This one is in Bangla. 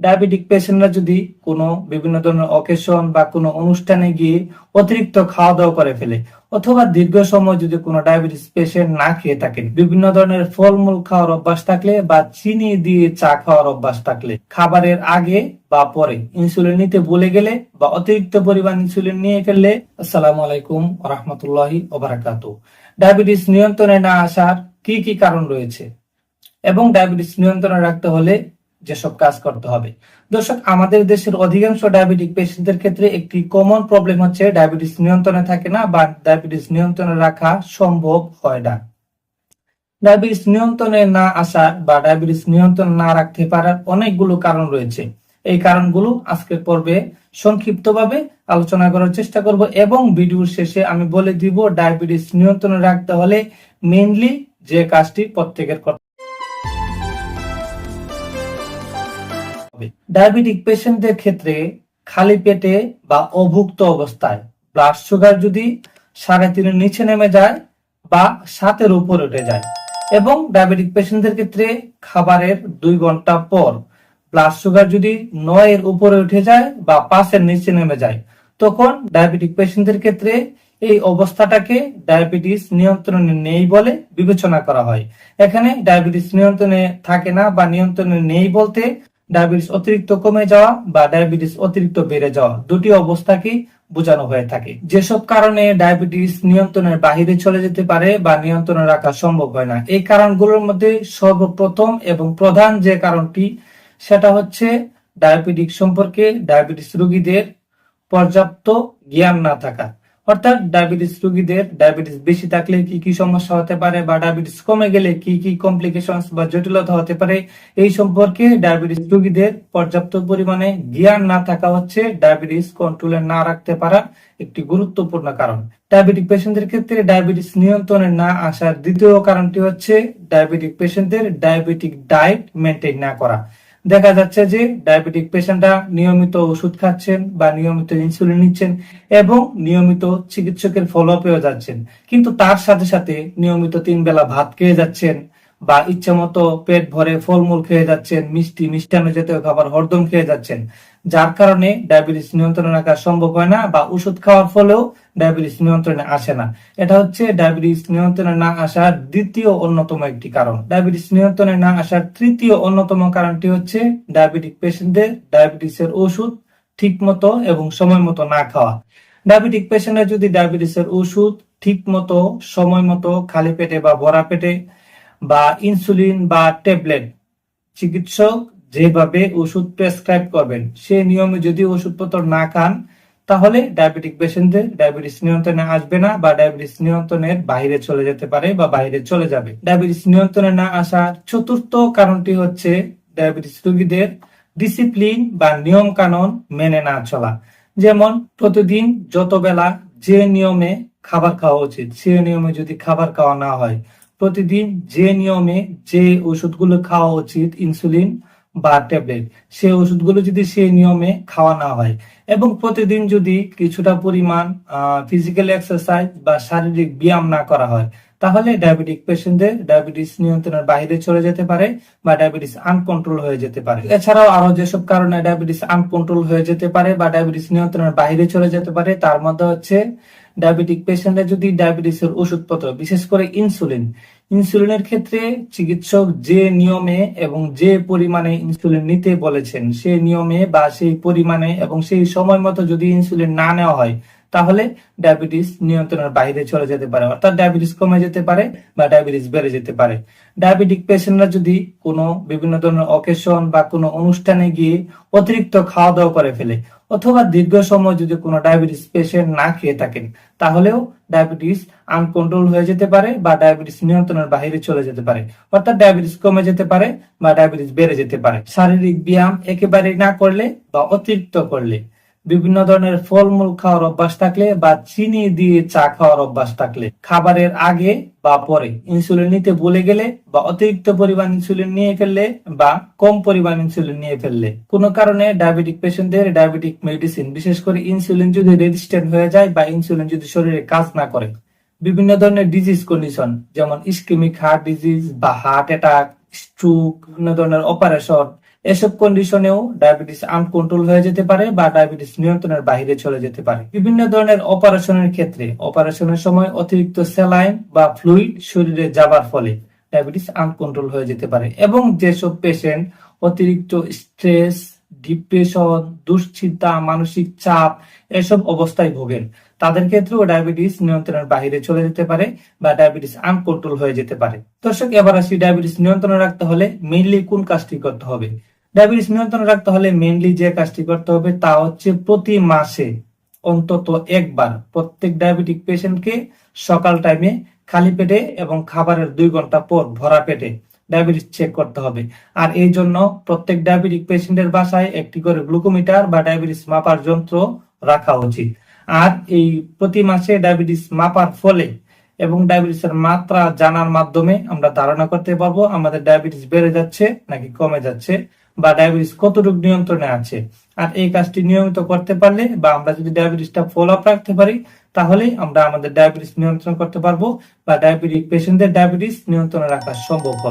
ডায়াবেটিক পেশেন্টরা যদি কোনো বিভিন্ন ধরনের অকেশন বা কোনো অনুষ্ঠানে গিয়ে অতিরিক্ত খাওয়া দাওয়া করে ফেলে, অথবা দীর্ঘ সময় যদি কোনো ডায়াবেটিস পেশেন্ট না খেয়ে থাকেন, বিভিন্ন ধরনের ফলমূল খাওয়ার অভ্যাস থাকলে বা চিনি দিয়ে চা খাওয়ার অভ্যাস থাকলে, খাবারের আগে বা পরে ইনসুলিন নিতে ভুলে গেলে বা অতিরিক্ত পরিমাণ ইনসুলিন নিয়ে ফেললে, আসসালামু আলাইকুম রহমতুল্লাহি ওবারাকাত। ডায়াবেটিস নিয়ন্ত্রণে না আসার কি কি কারণ রয়েছে? এবং ডায়াবেটিস নিয়ন্ত্রণে রাখতে হলে যেসব কাজ করতে হবে। দর্শক, আমাদের দেশের অধিকাংশ ডায়াবেটিক পেশেন্টদের ক্ষেত্রে একটি কমন প্রবলেম হচ্ছে ডায়াবেটিস নিয়ন্ত্রণে থাকে না বা ডায়াবেটিস নিয়ন্ত্রণে রাখা সম্ভব হয় না। ডায়াবেটিস নিয়ন্ত্রণে না আসার বা ডায়াবেটিস নিয়ন্ত্রণ না রাখতে পারার অনেকগুলো কারণ রয়েছে। এই কারণগুলো আজকের পর্বে সংক্ষিপ্তভাবে আলোচনা করার চেষ্টা করব এবং ভিডিওর শেষে আমি বলে দিব ডায়াবেটিস নিয়ন্ত্রণে রাখতে হলে মেইনলি যে কাজটি প্রত্যেকের হবে। ডায়াবেটিক পেশেন্টদের ক্ষেত্রে খালি পেটে বা অভুক্ত অবস্থায় ব্লাড সুগার যদি সাড়ে তিনের নিচে নেমে যায় বা সাতের উপর উঠে যায় এবং ডায়াবেটিক পেশেন্টদের ক্ষেত্রে খাবারের দুই ঘণ্টা পর ব্লাড সুগার যদি নয়ের উপরে উঠে যায় বা পাঁচের নিচে নেমে যায়, তখন ডায়াবেটিক পেশেন্টদের ক্ষেত্রে এই অবস্থাটাকে ডায়াবেটিস নিয়ন্ত্রণে নেই বলে বিবেচনা করা হয়। এখানে ডায়াবেটিস নিয়ন্ত্রণে থাকে না বা নিয়ন্ত্রণে নেই বলতে ডায়াবেটিস অতিরিক্ত কমে যাওয়া বা ডায়াবেটিস অতিরিক্ত বেড়ে যাওয়া দুটি অবস্থাকেই বোঝানো হয়ে থাকে। যেসব কারণে ডায়াবেটিস নিয়ন্ত্রণের বাহিরে চলে যেতে পারে বা নিয়ন্ত্রণে রাখা সম্ভব হয় না। এই কারণগুলোর মধ্যে সর্বপ্রথম এবং প্রধান যে কারণটি, সেটা হচ্ছে ডায়াবেটিক সম্পর্কে ডায়াবেটিস রোগীদের পর্যাপ্ত জ্ঞান না থাকা। অর্থাৎ ডায়াবেটিস রোগীদের ডায়াবেটিস বেশি থাকলে কি কি সমস্যা হতে পারে বা ডায়াবেটিস কমে গেলে কি কি কমপ্লিকেশন বা জটিলতা হতে পারে, এই সম্পর্কে ডায়াবেটিস রোগীদের পর্যাপ্ত পরিমাণে জ্ঞান না থাকা হচ্ছে ডায়াবেটিস কন্ট্রোলে না রাখতে পারা একটি গুরুত্বপূর্ণ কারণ। ডায়াবেটিক পেশেন্টদের ক্ষেত্রে ডায়াবেটিস নিয়ন্ত্রণে না আসার দ্বিতীয় কারণটি হচ্ছে ডায়াবেটিক পেশেন্টদের ডায়াবেটিক ডায়েট মেনটেন না করা। দেখা যাচ্ছে যে ডায়াবেটিক পেশেন্টরা নিয়মিত ওষুধ খাচ্ছেন বা নিয়মিত ইনসুলিন নিচ্ছেন এবং নিয়মিত চিকিৎসকের ফলো আপেও যাচ্ছেন। কিন্তু তার সাথে সাথে নিয়মিত তিন বেলা ভাত খেয়ে যাচ্ছেন বা ইচ্ছা মতো পেট ভরে ফলমূল খেয়ে যাচ্ছেন, মিষ্টি, মিষ্টান্ন জাতীয় খাবার হরদম খেয়ে যাচ্ছেন। যার কারণে ডায়াবেটিস নিয়ন্ত্রণে রাখা সম্ভব হয় না বা ওষুধ খাওয়ার ফলেও ডায়াবেটিস নিয়ন্ত্রণে আসে না। এটা হচ্ছে ডায়াবেটিস নিয়ন্ত্রণে না আসার দ্বিতীয় অন্যতম একটি কারণ। ডায়াবেটিস নিয়ন্ত্রণে না আসার তৃতীয় অন্যতম কারণটি হচ্ছে ডায়াবেটিক পেশেন্টদের ডায়াবেটিসের ওষুধ ঠিক মতো এবং সময় মতো না খাওয়া। ডায়াবেটিক পেশেন্টরা যদি ডায়াবেটিসের ওষুধ ঠিক মতো সময় মতো খালি পেটে বা ভরা পেটে বা ইনসুলিন বা ট্যাবলেট চিকিৎসক যেভাবে ওষুধ প্রেসক্রাইব করবেন, সে নিয়মে যদি ওষুধপত্র না খান, তাহলে ডায়াবেটিক পেশেন্টদের ডায়াবেটিস নিয়ন্ত্রণে আসবে না বা ডায়াবেটিস নিয়ন্ত্রণের বাইরে চলে যেতে পারে বা বাইরে চলে যাবে। ডায়াবেটিস নিয়ন্ত্রণে না আসার চতুর্থ কারণটি হচ্ছে ডায়াবেটিস রোগীদের ডিসিপ্লিন বা নিয়ম কানুন মেনে না চলা। যেমন, প্রতিদিন যত বেলা যে নিয়মে খাবার খাওয়া উচিত, সে নিয়মে যদি খাবার খাওয়া না হয়, প্রতিদিন যে নিয়মে যে ওষুধগুলো খাওয়া উচিত, ইনসুলিন বা ট্যাবলেট সেই ওষুধগুলো যদি সেই নিয়মে খাওয়া না হয়। এবং প্রতিদিন যদি কিছুটা পরিমাণ ফিজিক্যাল এক্সারসাইজ বা শারীরিক ব্যায়াম না করা হয়, তাহলে ডায়াবেটিক পেশেন্টদের ডায়াবেটিস নিয়ন্ত্রণের বাইরে চলে যেতে পারে বা ডায়াবেটিস আনকন্ট্রোল হয়ে যেতে পারে। এছাড়াও আরও যেসব কারণে ডায়াবেটিস আনকন্ট্রোল হয়ে যেতে পারে বা ডায়াবেটিস নিয়ন্ত্রণের বাইরে চলে যেতে পারে, তার মধ্যে হচ্ছে ডায়াবেটিক পেশেন্টরা যদি ডায়াবেটিসের ওষুধপত্র, বিশেষ করে ইনসুলিন ইনসুলিনের ক্ষেত্রে চিকিৎসক যে নিয়মে এবং যে পরিমাণে ইনসুলিন নিতে বলেছেন সেই নিয়মে বা সেই পরিমাণে এবং সেই সময় মতো যদি ইনসুলিন না নেওয়া হয় তাহলে ডায়াবেটিস নিয়ন্ত্রণের বাইরে চলে যেতে পারে, অর্থাৎ ডায়াবেটিস কমে যেতে পারে বা ডায়াবেটিস বেড়ে যেতে পারে। ডায়াবেটিক পেশেন্টরা যদি কোনো বিভিন্ন ধরনের অকেশন বা কোনো অনুষ্ঠানে গিয়ে অতিরিক্ত খাওয়া দাওয়া করে ফেলে, অথবা দীর্ঘ সময় যদি কোনো ডায়াবেটিস পেশেন্ট না খেয়ে থাকেন, তাহলেও ডায়াবেটিস আনকন্ট্রোল হয়ে যেতে পারে বা ডায়াবেটিস নিয়ন্ত্রণের বাইরে চলে যেতে পারে, অর্থাৎ ডায়াবেটিস কমে যেতে পারে বা ডায়াবেটিস বেড়ে যেতে পারে। শারীরিক ব্যায়াম একেবারে না করলে বা অতিরিক্ত করলে বিভিন্ন ধরনের ফলমূল খাওয়ার অভ্যাস থাকলে বা চিনি দিয়ে চা খাওয়ার অভ্যাস থাকলে খাবারের আগে বা পরে ইনসুলিন নিতে ভুলে গেলে বা অতিরিক্ত পরিমাণ ইনসুলিন নিয়ে ফেললে বা কম পরিমাণ ইনসুলিন নিয়ে ফেললে। কোনো কারণে ডায়াবেটিক পেশেন্টদের ডায়াবেটিক মেডিসিন বিশেষ করে ইনসুলিন যদি রেজিস্ট্যান্ট হয়ে যায় বা ইনসুলিন যদি শরীরে কাজ না করে। বিভিন্ন ধরনের ডিজিজ কন্ডিশন যেমন ইস্কেমিক হার্ট ডিজিজ বা হার্ট অ্যাটাক স্ট্রোক বিভিন্ন ধরনের অপারেশন এসব কন্ডিশনেও ডায়াবেটিস আনকন্ট্রোল হয়ে যেতে পারে বা ডায়াবেটিস নিয়ন্ত্রণের বাইরে চলে যেতে পারে। বিভিন্ন ধরনের অপারেশনের ক্ষেত্রে অপারেশনের সময় অতিরিক্ত স্যালাইন বা ফ্লুইড শরীরে যাবার ফলে ডায়াবেটিস আনকন্ট্রোল হয়ে যেতে পারে এবং যেসব পেশেন্ট অতিরিক্ত স্ট্রেস ডিপ্রেশন দুশ্চিন্তা, মানসিক চাপ, এসব অবস্থায় ভোগেন। তাদের ক্ষেত্রেও ডায়াবেটিস নিয়ন্ত্রণের বাইরে চলে যেতে পারে বা ডায়াবেটিস আনকন্ট্রোল হয়ে যেতে পারে। দর্শক, এবার আসি ডায়াবেটিস নিয়ন্ত্রণে রাখতে হলে মেইনলি কোন কাজটি করতে হবে? ডায়াবেটিস নিয়ন্ত্রণে রাখতে হলে মেইনলি যে কাজটি করতে হবে তা হচ্ছে প্রতি মাসে অন্তত একবার প্রত্যেক ডায়াবেটিক পেশেন্টকে সকাল টাইমে খালি পেটে এবং খাবারের দুই ঘণ্টা পর ভরা পেটে ডায়াবেটিস চেক করতে হবে। আর এই জন্য প্রত্যেক ডায়াবেটিক পেশেন্টের বাসায় একটি করে গ্লুকোমিটার বা ডায়াবেটিস মাপার যন্ত্র রাখা উচিত। আর এই প্রতি মাসে ডায়াবেটিস মাপার ফলে এবং ডায়াবেটিসের মাত্রা জানার মাধ্যমে আমরা ধারণা করতে পারব আমাদের ডায়াবেটিস বেড়ে যাচ্ছে নাকি কমে যাচ্ছে বা ডায়াবেটিস কতটুকু নিয়ন্ত্রণে আছে। আর এই কাজটি নিয়মিত করতে পারলে বা আমরা যদি ডায়াবেটিসটা ফলো আপ রাখতে পারি, তাহলে আমরা আমাদের ডায়াবেটিস নিয়ন্ত্রণ করতে পারব বা ডায়াবেটিক পেশেন্টদের ডায়াবেটিস নিয়ন্ত্রণে রাখা সম্ভব হবে।